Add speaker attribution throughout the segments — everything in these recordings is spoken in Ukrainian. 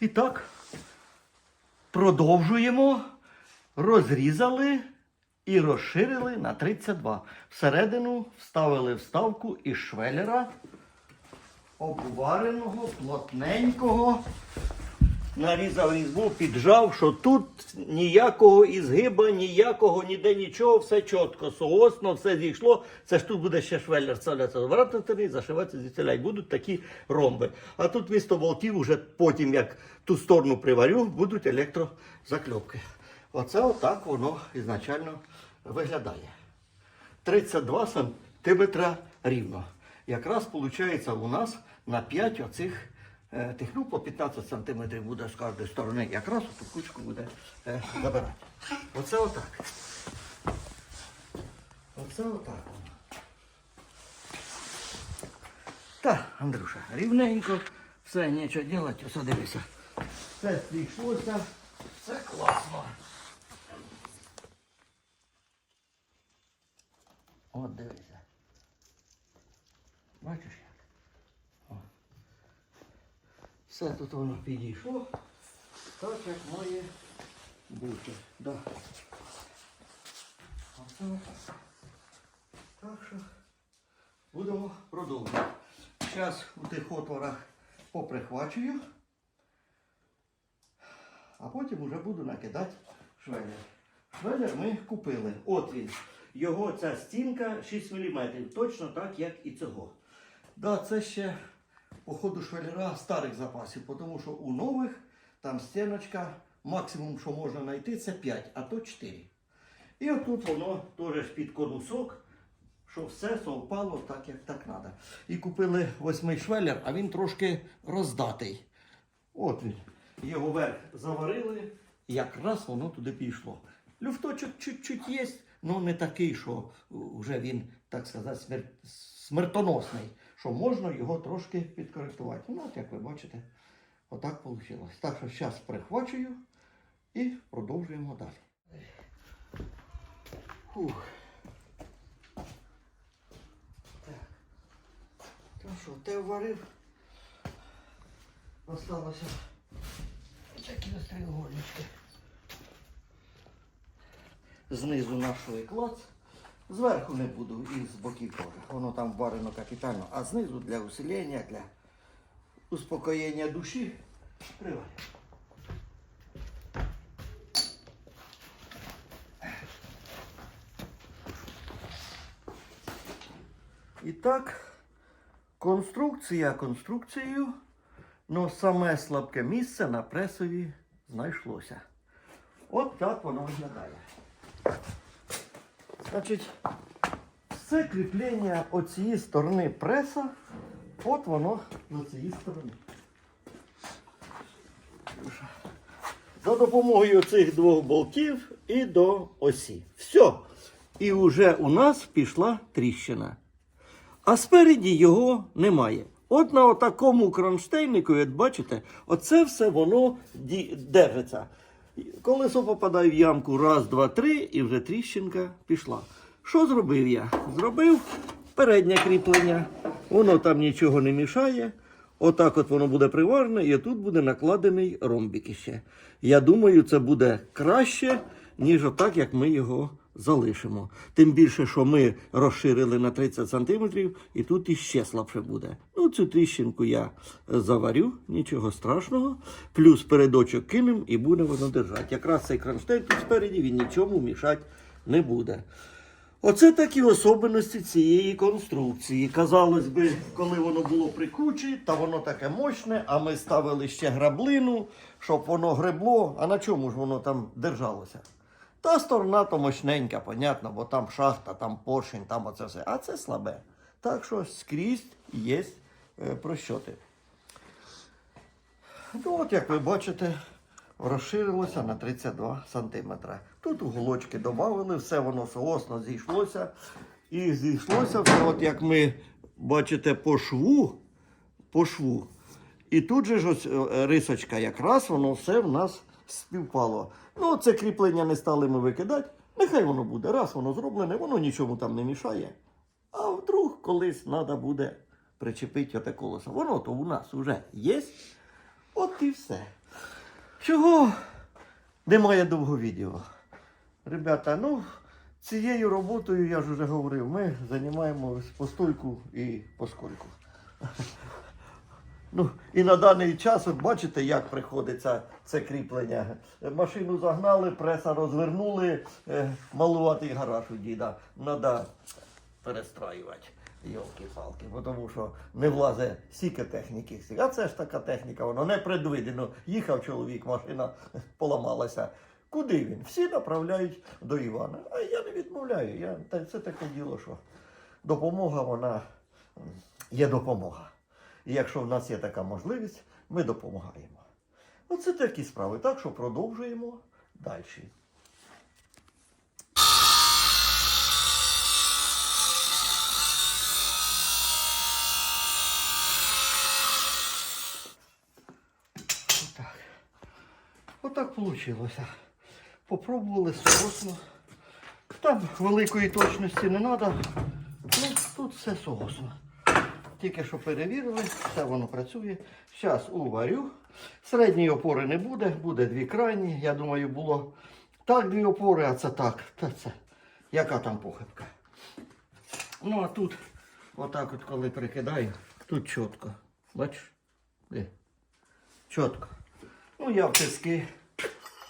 Speaker 1: І так, продовжуємо. Розрізали і розширили на 32. Всередину вставили вставку із швелера обвареного, плотненького. Нарізав різьбу, піджав, що тут ніякого ізгиба, ніякого, ніде нічого, все чітко, соосно, все зійшло. Це ж тут буде ще швеллер вставлятися з обратної сторони, зашиватися звідсіля. І будуть такі ромби. А тут місто болтів, уже потім, як ту сторону приварю, будуть електрозакльопки. Оце отак воно ізначально виглядає. 32 сантиметра рівно. Якраз виходить у нас на 5 оцих е, тих, ну, по 15 сантиметрів буде з кожної сторони. Якраз ту кучку буде е, забирати. Оце отак. Оце отак. Та, Андрюша, рівненько, все, нічого робити, все дивися. Все зійшлося, все класно. От дивися. Бачиш як? О. Все тут воно підійшло. Так як має бути. Да. Так що будемо продовжувати. Зараз у тих отворах поприхвачую, а потім вже буду накидати швелер. Швелер ми купили. От він. Його ця стінка 6 мм, точно так, як і цього. Да, це ще по ходу швелера старих запасів, тому що у нових там стіночка, максимум, що можна знайти, це 5, а то 4. І отут воно теж під конусок, що все совпало так, як так треба. І купили восьмий швелер, а він трошки роздатий. От він. Його верх заварили, якраз воно туди пішло. Люфточок чуть-чуть є, але не такий, що вже він, так сказати, смер... смертоносний, що можна його трошки підкоректувати. Ну, от як ви бачите, отак вийшло. Так що зараз прихвачую і продовжуємо далі. Фух. Так. То що, те варив? Осталося такі ось треугольнички. Знизу нашої клац. Зверху не буду і з боків теж. Воно там варено капітально, а знизу для усилення, для успокоєння душі. Приварю. І так, конструкція конструкцією, але саме слабке місце на пресові знайшлося. От так воно виглядає. Значить, це кріплення оцієї сторони преса, от воно на цієї сторони. За допомогою цих двох болтів і до осі. Все. І вже у нас пішла тріщина. А спереді його немає. От на такому кронштейнику, як бачите, оце все воно держиться. Колесо попадає в ямку, раз, два, три, і вже тріщинка пішла. Що зробив я? Зробив переднє кріплення. Воно там нічого не мішає. Отак от воно буде приварене, і тут буде накладений ромбік іще. Я думаю, це буде краще, ніж отак, як ми його залишимо. Тим більше, що ми розширили на 30 см, і тут іще слабше буде. Ну, цю тріщинку я е, заварю, нічого страшного. Плюс передочок кинем і буде воно держати. Якраз цей кронштейн тут спереді він нічому мішати не буде. Оце такі особливості цієї конструкції. Казалось би, коли воно було при кучі, та воно таке мощне, а ми ставили ще граблину, щоб воно гребло. А на чому ж воно там держалося? Та сторона то мощненька, понятно, бо там шахта, там поршень, там оце все. А це слабе. Так що скрізь є е, прощоти. Ну, от як ви бачите, розширилося на 32 см. Тут уголочки додали, все воно соосно зійшлося. І зійшлося все, от як ми бачите, по шву, по шву. І тут же ж ось е, рисочка, якраз воно все в нас співпало. Ну, це кріплення не стали ми викидати. Нехай воно буде. Раз воно зроблене, воно нічому там не мішає. А вдруг колись треба буде причепити оте колесо. Воно то у нас вже є. От і все. Чого немає довго відео? Ребята, ну, цією роботою, я ж вже говорив, ми займаємось постойку і поскольку. Ну, і на даний час, от бачите, як приходиться це кріплення. Машину загнали, преса розвернули, е, малуватий гараж у діда. Треба перестраювати. Йолки-палки, тому що не влазе стільки техніки. А це ж така техніка, воно не предвидено. Їхав чоловік, машина поламалася. Куди він? Всі направляють до Івана. А я не відмовляю. Я, це таке діло, що допомога, вона є допомога. І якщо в нас є така можливість, ми допомагаємо. Оце такі справи. Так що продовжуємо далі. Отак. Вийшло. Попробували соосно. Там великої точності не треба. Ну, тут все соосно. Тільки що перевірили, все воно працює. Зараз уварю. Середньої опори не буде, буде дві крайні. Я думаю, було так дві опори, а це так. Та це. Яка там похибка? Ну а тут, отак от коли прикидаю, тут чітко. Бачиш? Де? Чітко. Ну я в тиски.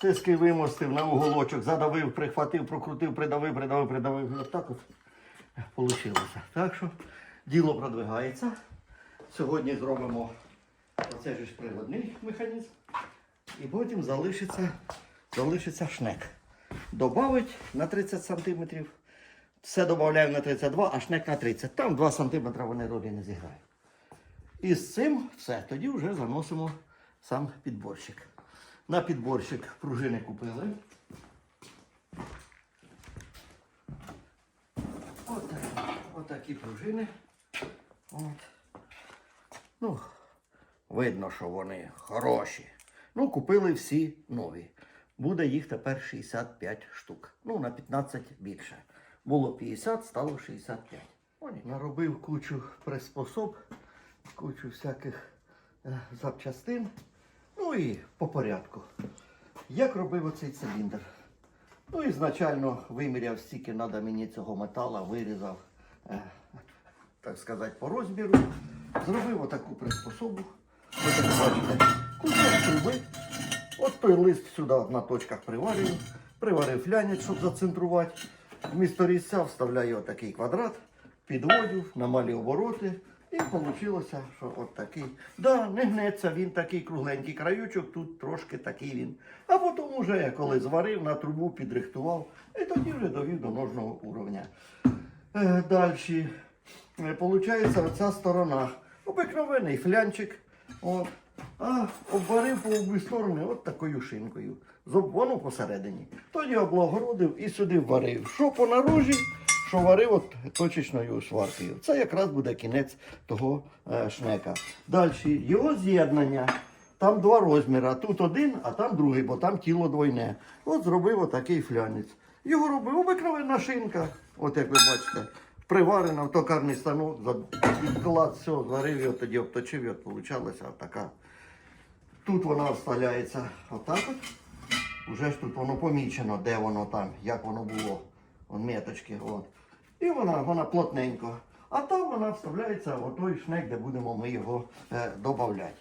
Speaker 1: Тиски вимостив на уголочок, задавив, прихватив, прокрутив, придавив, придавив, придавив. Отак от получилося. Так що діло продвигається. Сьогодні зробимо оцей ж приводний механізм. І потім залишиться, залишиться шнек. Добавить на 30 см. Все додаємо на 32, а шнек на 30. Там 2 см вони ролі не зіграють. І з цим все. Тоді вже заносимо сам підборщик. На підборщик пружини купили. Отакі, отакі пружини. От. Ну, видно, що вони хороші. Ну, купили всі нові. Буде їх тепер 65 штук. Ну, на 15 більше. Було 50, стало 65. Ой, наробив кучу приспособ, кучу всяких е, запчастин. Ну і по порядку. Як робив оцей циліндр? Ну, ізначально виміряв, стільки треба мені цього метала, вирізав, е, так сказати, по розміру. Зробив отаку приспособу. Ви так бачите, кусок труби. От той лист сюди на точках приварюю. Приварив флянець, щоб зацентрувати. Вмісто різця вставляю отакий квадрат, підводю на малі обороти. І вийшло, що от такий. Да, не гнеться, він такий кругленький краючок, тут трошки такий він. А потім уже коли зварив, на трубу підрихтував, і тоді вже довів до ножного уровня. Е, Далі. Получається оця сторона. Обикновений флянчик. От. А обварив по обі сторони от такою шинкою. З обвону посередині. Тоді облагородив і сюди варив. Що по наружі, що варив от точечною сваркою. Це якраз буде кінець того е, шнека. Далі його з'єднання. Там два розміри. Тут один, а там другий, бо там тіло двойне. От зробив отакий флянець. Його робив обикновена шинка. От як ви бачите, приварена в токарний станок, відклад, все, зварив його, тоді обточив, і получалася така. Тут вона вставляється отак от. Уже ж тут воно помічено, де воно там, як воно було. Вон меточки. От. І вона, вона плотненько. А там вона вставляється в той шнек, де будемо ми його е, додавати.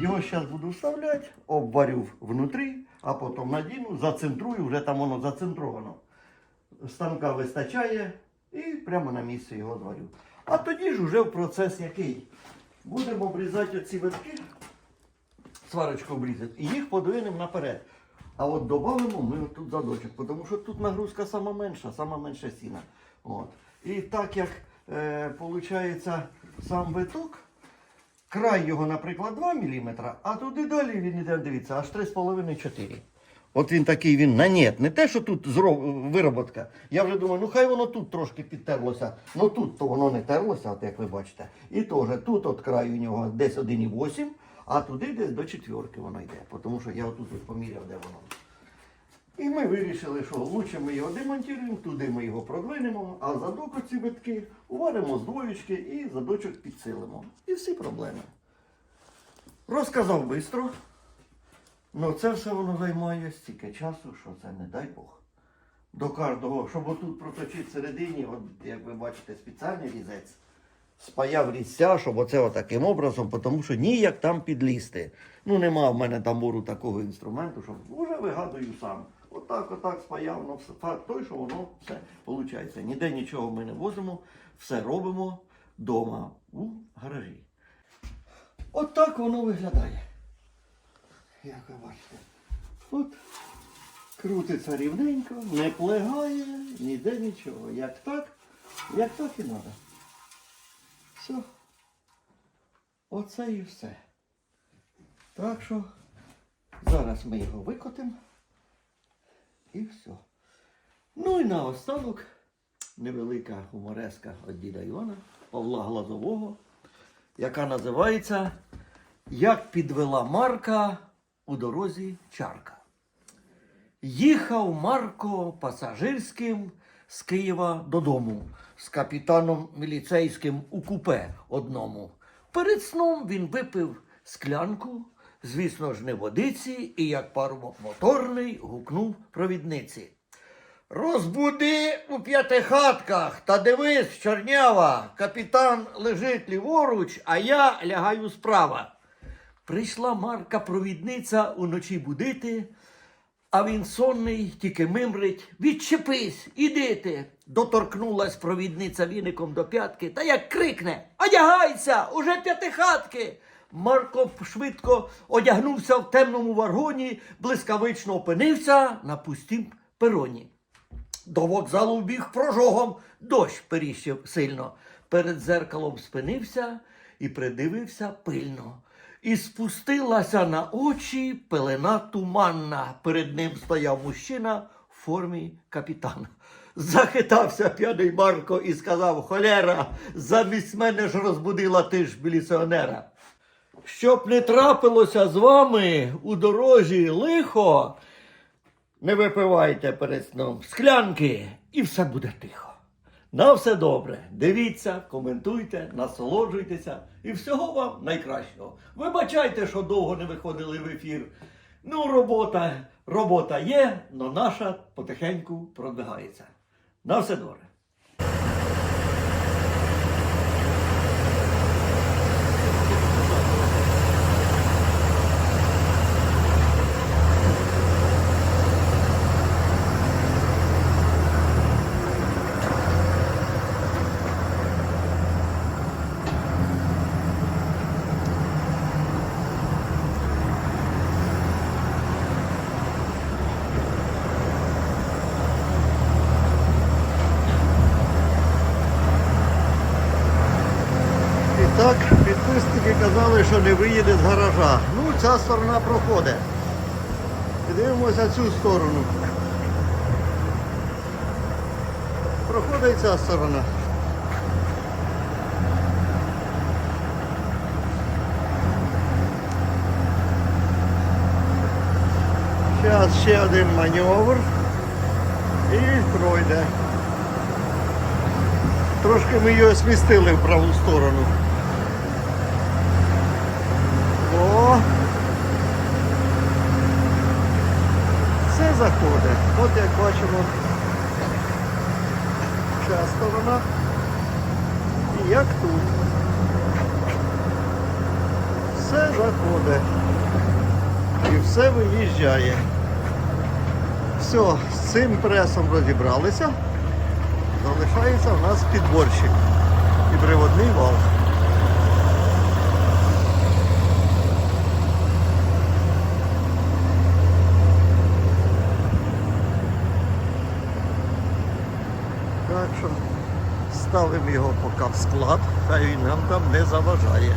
Speaker 1: Його зараз буду вставляти, обварю внутрі, а потім надіну, зацентрую, вже там воно зацентровано. Станка вистачає і прямо на місці його зварю. А тоді ж вже в процес який? Будемо обрізати оці витки, сварочку обрізати, і їх подвинемо наперед. А от додамо ми тут задочок, тому що тут нагрузка сама менша, сама менша сіна. От. І так як е, сам виток, край його, наприклад, 2 мм, а туди далі він іде, дивіться, аж 3,5-4. От він такий він на нет. Не те, що тут зро- вироботка. Я вже думаю, ну хай воно тут трошки підтерлося. Ну тут то воно не терлося, от як ви бачите. І теж тут от край у нього десь 1,8, а туди десь до четверки воно йде. Тому що я отут от поміряв, де воно. І ми вирішили, що лучше ми його демонтуємо, туди ми його продвинемо, а задок оці витки уваримо з двоєчки і задочок підсилимо. І всі проблеми. Розказав швидко, Ну це все воно займає стільки часу, що це не дай Бог. До кожного, щоб отут проточити всередині, от, як ви бачите, спеціальний різець, спаяв різця, щоб оце отаким образом, тому що ніяк там підлізти. Ну, нема в мене тамбуру такого інструменту, щоб вже вигадую сам. Отак, отак спаяв, ну все факт той, що воно все виходить. Ніде нічого ми не возимо, все робимо вдома у гаражі. Отак воно виглядає. Як ви бачите. От крутиться рівненько, не плегає, ніде нічого. Як так, як так і треба. Все. Оце і все. Так що зараз ми його викотимо. І все. Ну і наостанок невелика гумореска від діда Івана Павла Глазового, яка називається Як підвела Марка у дорозі чарка. Їхав Марко пасажирським з Києва додому з капітаном міліцейським у купе одному. Перед сном він випив склянку, звісно ж, не водиці, і як парубок моторний гукнув провідниці. Розбуди у п'ятихатках та дивись, чорнява, капітан лежить ліворуч, а я лягаю справа. Прийшла Марка провідниця уночі будити, а він сонний, тільки мимрить. Відчепись, іди. Доторкнулась провідниця віником до п'ятки, та як крикне Одягайся, уже п'ятихатки. Марко швидко одягнувся в темному варгоні, блискавично опинився на пустім пероні. До вокзалу біг прожогом, дощ періщив сильно. Перед зеркалом спинився і придивився пильно. І спустилася на очі пелена туманна. Перед ним стояв мужчина в формі капітана. Захитався п'яний Марко і сказав: Холера, замість мене ж розбудила ти ж міліціонера. Щоб не трапилося з вами у дорожі лихо, не випивайте перед сном склянки і все буде тихо. На все добре. Дивіться, коментуйте, насолоджуйтеся і всього вам найкращого. Вибачайте, що довго не виходили в ефір. Ну, робота, робота є, але наша потихеньку продвигається. На все добре. І так, підписники казали, що не виїде з гаража. Ну, ця сторона проходить. Дивимося цю сторону. Проходить ця сторона. Зараз ще один маневр і пройде. Трошки ми його смістили в праву сторону. О! Все заходить. От як бачимо, ця сторона. І як тут. Все заходить. І все виїжджає. Все, з цим пресом розібралися. Залишається в нас підборщик і приводний вал. Так що ставимо його поки в склад, хай він нам там не заважає.